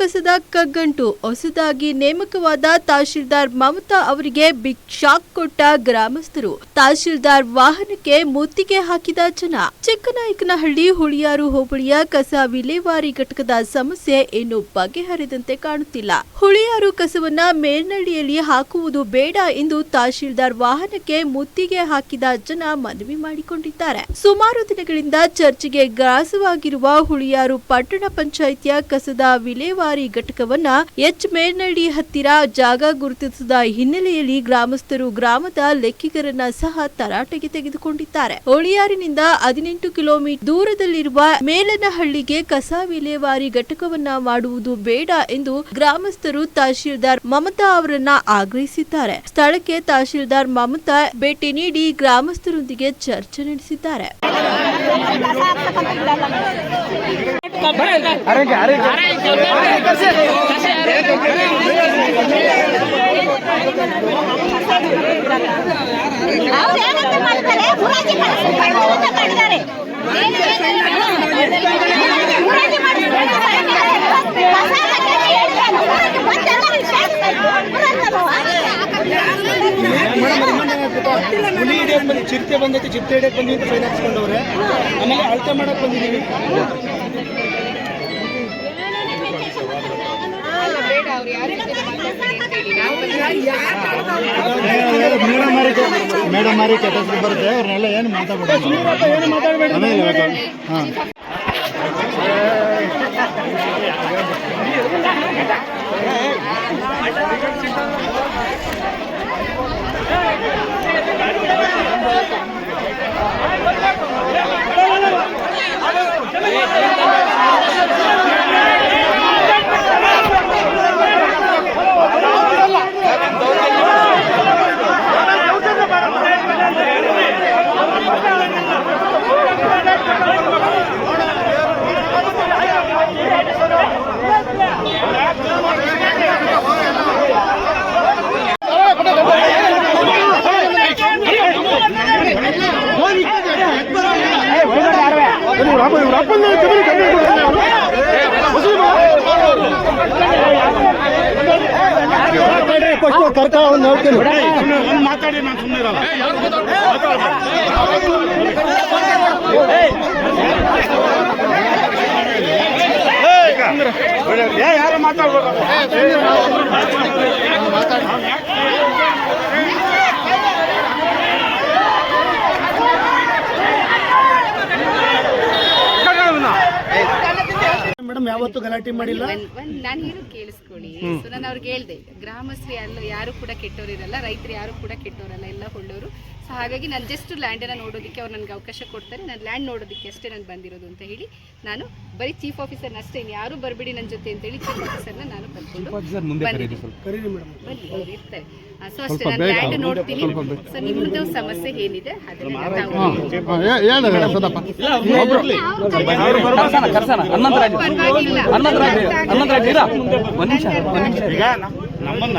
ಕಸದ ಕಗ್ಗಂಟು. ಹೊಸದಾಗಿ ನೇಮಕವಾದ ತಹಶೀಲ್ದಾರ್ ಮಮತಾ ಅವರಿಗೆ ಬಿಗ್ ಶಾಕ್ ಕೊಟ್ಟ ಗ್ರಾಮಸ್ಥರು. ತಹಶೀಲ್ದಾರ್ ವಾಹನಕ್ಕೆ ಮುತ್ತಿಗೆ ಹಾಕಿದ ಜನ. ಚಿಕ್ಕನಾಯಕನಹಳ್ಳಿ ಹುಳಿಯಾರು ಹೋಬಳಿಯ ಕಸ ವಿಲೇವಾರಿ ಘಟಕದ ಸಮಸ್ಯೆ ಇನ್ನೂ ಬಗೆಹರಿದಂತೆ ಕಾಣುತ್ತಿಲ್ಲ. ಹುಳಿಯಾರು ಕಸವನ್ನ ಮೇಲ್ನಳ್ಳಿಯಲ್ಲಿ ಹಾಕುವುದು ಬೇಡ ಎಂದು ತಹಶೀಲ್ದಾರ್ ವಾಹನಕ್ಕೆ ಮುತ್ತಿಗೆ ಹಾಕಿದ ಜನ ಮನವಿ ಮಾಡಿಕೊಂಡಿದ್ದಾರೆ. ಸುಮಾರು ದಿನಗಳಿಂದ ಚರ್ಚೆಗೆ ಗ್ರಾಸವಾಗಿರುವ ಹುಳಿಯಾರು ಪಟ್ಟಣ ಪಂಚಾಯಿತಿಯ ಕಸದ ವಿಲೇವಾರಿ ಘಟಕವನ್ನ ಎಚ್ ಮೇಲ್ನಳ್ಳಿ ಹತ್ತಿರ ಜಾಗ ಗುರುತಿಸಿದ ಹಿನ್ನೆಲೆಯಲ್ಲಿ ಗ್ರಾಮಸ್ಥರು ಗ್ರಾಮದ ಲೆಕ್ಕಿಗರನ್ನ ಸಹ ತರಾಟೆಗೆ ತೆಗೆದುಕೊಂಡಿದ್ದಾರೆ. ಹೊಳಿಯಾರಿನಿಂದ ಹದಿನೆಂಟು ಕಿಲೋಮೀಟರ್ ದೂರದಲ್ಲಿರುವ ಮೇಲನಹಳ್ಳಿಗೆ ಕಸ ವಿಲೇವಾರಿ ಘಟಕವನ್ನ ಮಾಡುವುದು ಬೇಡ ಎಂದು ಗ್ರಾಮಸ್ಥರು ತಹಶೀಲ್ದಾರ್ ಮಮತಾ ಅವರನ್ನ ಆಗ್ರಹಿಸಿದ್ದಾರೆ. ಸ್ಥಳಕ್ಕೆ ತಹಶೀಲ್ದಾರ್ ಮಮತಾ ಭೇಟಿ ನೀಡಿ ಗ್ರಾಮಸ್ಥರೊಂದಿಗೆ ಚರ್ಚೆ ನಡೆಸಿದ್ದಾರೆ. ಅವ್ರು ಏನಂತ ಮಾಡಿದ್ದಾರೆ ಮುರಾಜಿ ಮಾಡಿಸಿ ಅಂತ ಮಾಡಿದ್ದಾರೆ ಮುರಾಜಿ ಮಾಡಿಸ್ಬೇಡ ಕಸ ಹಾಕಿ ಹೇಳ್ತಾನೆ. ಮುರಾಜಿ ಬಂದೆಲ್ಲ ಹುಲಿ ಹಿಡಿಯಕ್ ಬಂದು ಚಿರತೆ ಬಂದೈತಿ ಚಿರತೆ ಹಿಡಿಯಕ್ ಬಂದ್ವಿ ಅಂತ ಫೈನ್ ಹಾಕ್ಸ್ಕೊಂಡವ್ರೆ ಆಮೇಲೆ ಅಳತೆ ಮಾಡಕ್ ಬಂದಿದೀವಿ ಮೇಡಮ್ ಮಾರಿ ಮೇಡಮ್ ಮಾರಿ ಕೆಟ್ಟದ್ದು ಬರುತ್ತೆ. ಅವ್ರನ್ನೆಲ್ಲ ಏನು ಮಾತಾಡ್ಬೇಡಿ ಏನು ಮಾತಾಡಬೇಡಿ. ಆಮೇಲೆ ಹಾಂ. ಕರ್ಕ ಒಂದು ನೋಡ್ತೀನಿ ಮಾತಾಡಿ ನಾನು ಸುಮ್ಮನೆ ಇರಲ್ಲ ಯಾರು ಮಾತಾಡ್ಬೇಕು ಮೇಡಮ್ ಯಾವತ್ತೂ ಗಲಾಟೆ ಮಾಡಿಲ್ಲ. ನಾನು ಏನು ಕೇಳಿಸ್ಕೊಳ್ಳಿ. ಸೊ ನಾನು ಅವ್ರಿಗೆ ಹೇಳ್ದೆ ಗ್ರಾಮಸ್ಥರು ಎಲ್ಲ ಯಾರು ಕೂಡ ಕೆಟ್ಟವರಿರಲ್ಲ ರೈತರು ಯಾರು ಕೂಡ ಕೆಟ್ಟವರಲ್ಲ ಎಲ್ಲ ಒಳ್ಳೆಯವರು. ಸೊ ಹಾಗಾಗಿ ನಾನು ಜಸ್ಟ್ ಲ್ಯಾಂಡನ್ನು ನೋಡೋದಕ್ಕೆ ಅವ್ರು ನನಗೆ ಅವಕಾಶ ಕೊಡ್ತಾರೆ. ನಾನು ಲ್ಯಾಂಡ್ ನೋಡೋದಕ್ಕೆ ಅಷ್ಟೇ ನಾನು ಬಂದಿರೋದು ಅಂತ ಹೇಳಿ ನಾನು ಬರೀ ಚೀಫ್ ಆಫೀಸರ್ನ ಅಷ್ಟೇ ಯಾರು ಬರಬೇಡಿ ನನ್ನ ಜೊತೆ ಅಂತ ಹೇಳಿ ಚೀಫ್ ಆಫೀಸರ್ನ ನಾನು ಬಂದ್ಕೊಂಡು ಇರ್ತಾರೆ. ಸೊ ಅಷ್ಟೇ ನಾನು ಲ್ಯಾಂಡ್ ನೋಡ್ತೀನಿ. ಸೊ ನಿಮ್ಮದು ಸಮಸ್ಯೆ ಏನಿದೆ ಅದನ್ನ ನಾವು ನಿಮಿಷ ಒಂದ್ ನಿಮಿಷ. ಈಗ ನಮ್ಮನ್ನ